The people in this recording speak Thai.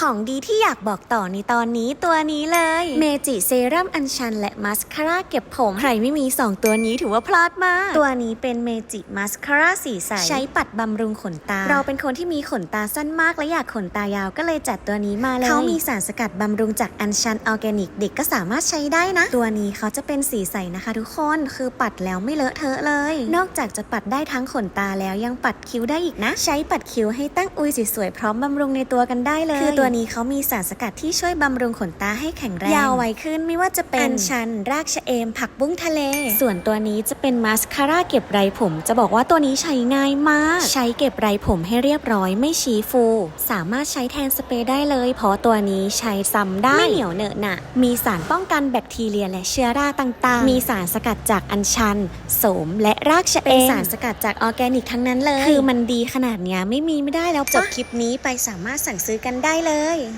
ของดีที่อยากบอกต่อในตอนนี้ตัวนี้เลย เมจิเซรั่มอัญชันและมาสคาร่าเก็บผมใครไม่มี 2 ตัวนี้ถือว่าพลาดมาก ตัวนี้เป็นเมจิมาสคาร่าสีใส ใช้ปัดบำรุงขนตา เราเป็นคนที่มีขนตาสั้นมากและอยากขนตายาวก็เลยจัดตัวนี้มาเลยเขามีสารสกัดบำรุงจากอัญชันออร์แกนิกเด็กก็สามารถใช้ได้นะ ตัวนี้เขาจะเป็นสีใสนะคะทุกคนคือปัดแล้วไม่เลอะเทอะเลย นอกจากจะปัดได้ทั้งขนตาแล้วยังปัดคิ้วได้อีกนะ ใช้ปัดคิ้วให้ตั้งอุยสวยๆพร้อมบำรุงในตัวกันได้เลยคือตัวนี้เขามีสารสกัดที่ช่วยบำรุงขนตาให้แข็งแรง ยาวไวขึ้นไม่ว่าจะเป็นอัญชัน รากชะเอม ผักบุ้งทะเล ส่วนตัวนี้จะเป็นมาสคาร่าเก็บไรผม จะบอกว่าตัวนี้ใช้ง่ายมาก ใช้เก็บไรผมให้เรียบร้อยไม่ชี้ฟู สามารถใช้แทนสเปรย์ได้เลย เพราะตัวนี้ใช้ซ้ำได้ไม่เหนียวเหนอะหนะมีสารป้องกันแบคทีเรียและเชื้อราต่างๆ มีสารสกัดจากอัญชัน โสม และรากชะเอมเป็นสารสกัดจากออร์แกนิกทั้งนั้นเลย คือมันดีขนาดเนี้ยไม่มีไม่ได้แล้วจบคลิปนี้ไปสามารถสั่งซื้อกันได้可以